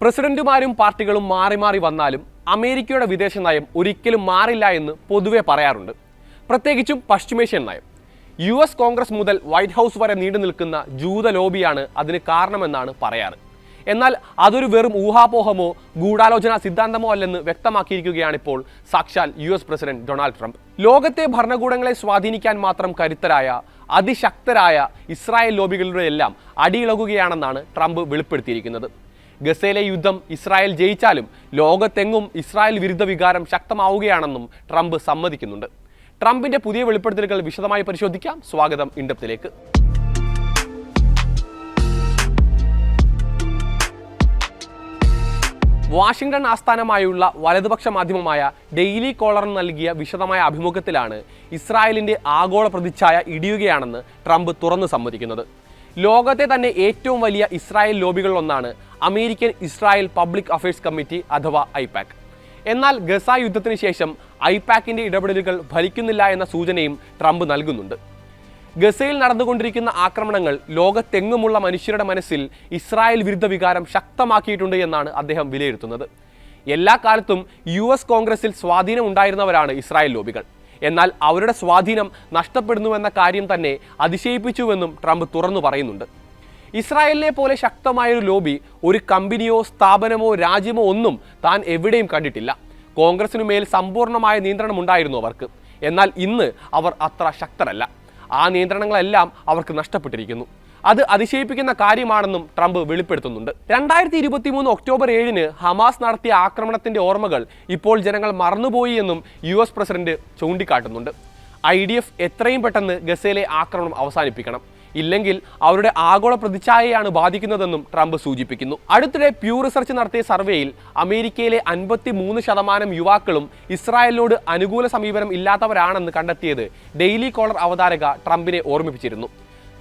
പ്രസിഡന്റുമാരും പാർട്ടികളും മാറി മാറി വന്നാലും അമേരിക്കയുടെ വിദേശ നയം ഒരിക്കലും മാറില്ല എന്ന് പൊതുവെ പറയാറുണ്ട്. പ്രത്യേകിച്ചും പശ്ചിമേഷ്യൻ നയം. യു എസ് കോൺഗ്രസ് മുതൽ വൈറ്റ് ഹൗസ് വരെ നീണ്ടു നിൽക്കുന്ന ജൂത ലോബിയാണ് അതിന് കാരണമെന്നാണ് പറയാറ്. എന്നാൽ അതൊരു വെറും ഊഹാപോഹമോ ഗൂഢാലോചന സിദ്ധാന്തമോ അല്ലെന്ന് വ്യക്തമാക്കിയിരിക്കുകയാണിപ്പോൾ സാക്ഷാൽ U S president Donald Trump. ലോകത്തെ ഭരണകൂടങ്ങളെ സ്വാധീനിക്കാൻ മാത്രം കരുത്തരായ അതിശക്തരായ ഇസ്രായേൽ ലോബികളുടെ എല്ലാം അടിയിളകുകയാണെന്നാണ് ട്രംപ് വെളിപ്പെടുത്തിയിരിക്കുന്നത്. ഗസയിലെ യുദ്ധം ഇസ്രായേൽ ജയിച്ചാലും ലോകത്തെങ്ങും ഇസ്രായേൽ വിരുദ്ധ വികാരം ശക്തമാവുകയാണെന്നും ട്രംപ് സമ്മതിക്കുന്നുണ്ട്. ട്രംപിന്റെ പുതിയ വെളിപ്പെടുത്തലുകൾ വിശദമായി പരിശോധിക്കാം. സ്വാഗതം ഇൻഡപ്തിലേക്ക്. വാഷിംഗ്ടൺ ആസ്ഥാനമായുള്ള വലതുപക്ഷ മാധ്യമമായ ഡെയിലി കോളറിന് നൽകിയ വിശദമായ അഭിമുഖത്തിലാണ് ഇസ്രായേലിന്റെ ആഗോള പ്രതിച്ഛായ ഇടിയുകയാണെന്ന് ട്രംപ് തുറന്നു സമ്മതിക്കുന്നത്. ലോകത്തെ തന്നെ ഏറ്റവും വലിയ Israel ലോബികളിലൊന്നാണ് American Israel Public Affairs Committee അഥവാ ഐപാക് എന്നാൽ ഗസ യുദ്ധത്തിന് ശേഷം ഐപാക്കിന്റെ ഇടപെടലുകൾ ഫലിക്കുന്നില്ല എന്ന സൂചനയും ട്രംപ് നൽകുന്നുണ്ട്. ഗസയിൽ നടന്നുകൊണ്ടിരിക്കുന്ന ആക്രമണങ്ങൾ ലോകത്തെങ്ങുമുള്ള മനുഷ്യരുടെ മനസ്സിൽ ഇസ്രായേൽ വിരുദ്ധ വികാരം ശക്തമാക്കിയിട്ടുണ്ട് എന്നാണ് അദ്ദേഹം വിലയിരുത്തുന്നത്. എല്ലാ കാലത്തും യു എസ് കോൺഗ്രസിൽ സ്വാധീനം ഉണ്ടായിരുന്നവരാണ് ഇസ്രായേൽ ലോബികൾ. എന്നാൽ അവരുടെ സ്വാധീനം നഷ്ടപ്പെടുന്നുവെന്ന കാര്യം തന്നെ അതിശയിപ്പിച്ചുവെന്നും ട്രംപ് തുറന്നു പറയുന്നുണ്ട്. ഇസ്രായേലിനെ പോലെ ശക്തമായ ഒരു ലോബി ഒരു കമ്പനിയോ സ്ഥാപനമോ രാജ്യമോ ഒന്നും താൻ എവിടെയും കണ്ടിട്ടില്ല. കോൺഗ്രസിനു മേൽ നിയന്ത്രണം ഉണ്ടായിരുന്നു അവർക്ക്. എന്നാൽ ഇന്ന് അവർ അത്ര ശക്തരല്ല. ആ നിയന്ത്രണങ്ങളെല്ലാം അവർക്ക് നഷ്ടപ്പെട്ടിരിക്കുന്നു. അത് അതിശയിപ്പിക്കുന്ന കാര്യമാണെന്നും ട്രംപ് വെളിപ്പെടുത്തുന്നുണ്ട്. രണ്ടായിരത്തി ഇരുപത്തി മൂന്ന് ഒക്ടോബർ ഏഴിന് ഹമാസ് നടത്തിയ ആക്രമണത്തിന്റെ ഓർമ്മകൾ ഇപ്പോൾ ജനങ്ങൾ മറന്നുപോയി എന്നും യു എസ് പ്രസിഡന്റ് ചൂണ്ടിക്കാട്ടുന്നുണ്ട്. ഐ ഡി എഫ് എത്രയും പെട്ടെന്ന് ഗസയിലെ ആക്രമണം അവസാനിപ്പിക്കണം. ഇല്ലെങ്കിൽ അവരുടെ ആഗോള പ്രതിച്ഛായയാണ് ബാധിക്കുന്നതെന്നും ട്രംപ് സൂചിപ്പിക്കുന്നു. അടുത്തിടെ പ്യൂ റിസർച്ച് നടത്തിയ സർവേയിൽ അമേരിക്കയിലെ അൻപത്തി മൂന്ന് ശതമാനം യുവാക്കളും ഇസ്രായേലിനോട് അനുകൂല സമീപനം ഇല്ലാത്തവരാണെന്ന് കണ്ടെത്തിയത് ഡെയിലി കോളർ അവതാരക ട്രംപിനെ ഓർമ്മിപ്പിച്ചിരുന്നു.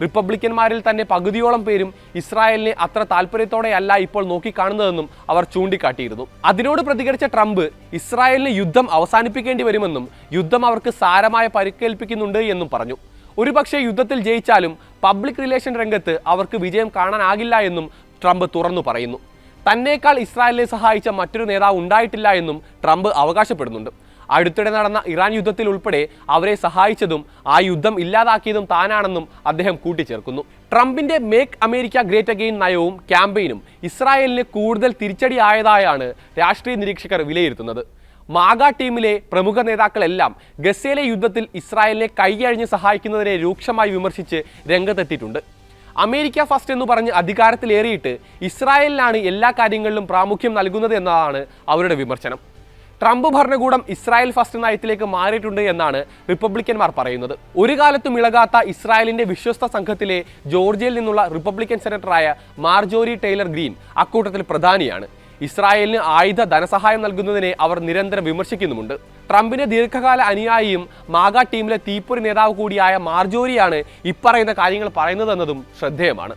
റിപ്പബ്ലിക്കന്മാരിൽ തന്നെ പകുതിയോളം പേരും ഇസ്രായേലിനെ അത്ര താല്പര്യത്തോടെയല്ല ഇപ്പോൾ നോക്കിക്കാണുന്നതെന്നും അവർ ചൂണ്ടിക്കാട്ടിയിരുന്നു. അതിനോട് പ്രതികരിച്ച ട്രംപ് ഇസ്രായേലിന് യുദ്ധം അവസാനിപ്പിക്കേണ്ടി വരുമെന്നും യുദ്ധം അവർക്ക് സാരമായ പരിക്കേൽപ്പിക്കുന്നുണ്ട് എന്നും പറഞ്ഞു. ഒരുപക്ഷെ യുദ്ധത്തിൽ ജയിച്ചാലും പബ്ലിക് റിലേഷൻ രംഗത്ത് അവർക്ക് വിജയം കാണാനാകില്ല എന്നും ട്രംപ് തുറന്നു പറയുന്നു. തന്നേക്കാൾ ഇസ്രായേലിനെ സഹായിച്ച മറ്റൊരു നേതാവ് ഉണ്ടായിട്ടില്ല എന്നും ട്രംപ് അവകാശപ്പെടുന്നുണ്ട്. അടുത്തിടെ നടന്ന ഇറാൻ യുദ്ധത്തിൽ ഉൾപ്പെടെ അവരെ സഹായിച്ചതും ആ യുദ്ധം ഇല്ലാതാക്കിയതും താനാണെന്നും അദ്ദേഹം കൂട്ടിച്ചേർക്കുന്നു. ട്രംപിന്റെ മേക്ക് അമേരിക്ക ഗ്രേറ്റ് അഗെയിൻ നയവും ക്യാമ്പയിനും ഇസ്രായേലിന് കൂടുതൽ തിരിച്ചടിയായതായാണ് രാഷ്ട്രീയ നിരീക്ഷകർ വിലയിരുത്തുന്നത്. മാഗ ടീമിലെ പ്രമുഖ നേതാക്കളെല്ലാം ഗസയിലെ യുദ്ധത്തിൽ ഇസ്രായേലിനെ കൈയഴിഞ്ഞ് സഹായിക്കുന്നതിനെ രൂക്ഷമായി വിമർശിച്ച് രംഗത്തെത്തിയിട്ടുണ്ട്. അമേരിക്ക ഫസ്റ്റ് എന്ന് പറഞ്ഞ് അധികാരത്തിലേറിയിട്ട് ഇസ്രായേലിനാണ് എല്ലാ കാര്യങ്ങളിലും പ്രാമുഖ്യം നൽകുന്നത് എന്നതാണ് അവരുടെ വിമർശനം. ട്രംപ് ഭരണകൂടം ഇസ്രായേൽ ഫസ്റ്റ് നയത്തിലേക്ക് മാറിയിട്ടുണ്ട് എന്നാണ് റിപ്പബ്ലിക്കന്മാർ പറയുന്നത്. ഒരു കാലത്തും ഇളകാത്ത ഇസ്രായേലിന്റെ വിശ്വസ്ത സംഘത്തിലെ ജോർജിയയിൽ നിന്നുള്ള റിപ്പബ്ലിക്കൻ സെനറ്ററായ മാർജോറി ടൈലർ ഗ്രീൻ അക്കൂട്ടത്തിൽ പ്രധാനിയാണ്. ഇസ്രായേലിന് ആയുധ ധനസഹായം നൽകുന്നതിനെ അവർ നിരന്തരം വിമർശിക്കുന്നുമുണ്ട്. ട്രംപിന്റെ ദീർഘകാല അനുയായിയും മാഗ ടീമിലെ തീപ്പൊരി നേതാവ് കൂടിയായ മാർജോരിയാണ് ഇപ്പറയുന്ന കാര്യങ്ങൾ പറയുന്നതെന്നതും ശ്രദ്ധേയമാണ്.